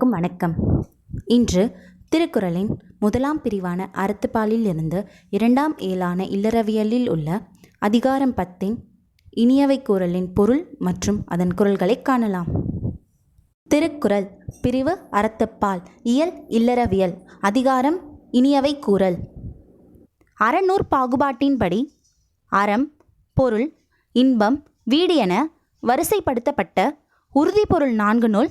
அனைவருக்கும் வணக்கம். இன்று திருக்குறளின் முதலாம் பிரிவான அறத்துப்பாலில் இருந்து இரண்டாம் ஏழான இல்லறவியலில் உள்ள அதிகாரம் பத்தின் இனியவை கூறலின் பொருள் மற்றும் அதன் குரல்களை காணலாம். திருக்குறள் பிரிவு அறத்துப்பால் இயல் இல்லறவியல் அதிகாரம் இனியவை கூறல். அறநூற் பாகுபாட்டின்படி அறம் பொருள் இன்பம் வீடு என வரிசைப்படுத்தப்பட்ட உறுதிப்பொருள் நான்கு நூல்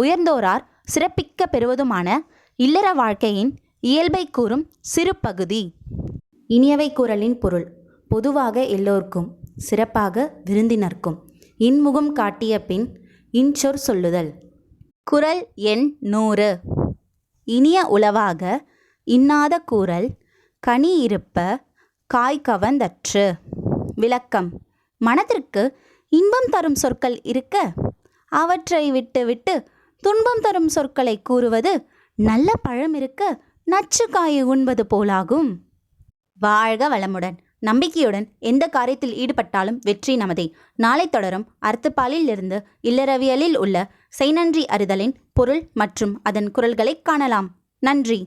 உயர்ந்தோரார் சிறப்பிக்க பெறுவதுமான இல்லற வாழ்க்கையின் இயல்பை கூறும் சிறு பகுதி. இனியவை குரலின் பொருள் பொதுவாக எல்லோர்க்கும் சிறப்பாக விருந்தினர்க்கும் இன்முகம் காட்டிய பின் இன்சொற் சொல்லுதல். குரல் எண் நூறு. இனிய உளவாக இன்னாத கூறல் கனி இருப்ப காய் விளக்கம் மனதிற்கு இன்பம் தரும் சொற்கள் இருக்க அவற்றை விட்டு விட்டு துன்பம் தரும் சொற்களை கூறுவது நல்ல பழம் இருக்க நச்சு காயை உண்பது போலாகும். வாழ்க வளமுடன். நம்பிக்கையுடன் எந்த காரியத்தில் ஈடுபட்டாலும் வெற்றி நமதே. நாளை தொடரும் அர்த்தப்பாலில் இருந்து இல்லறவியலில் உள்ள செய்நன்றி அறிதலின் பொருள் மற்றும் அதன் குரல்களை காணலாம். நன்றி.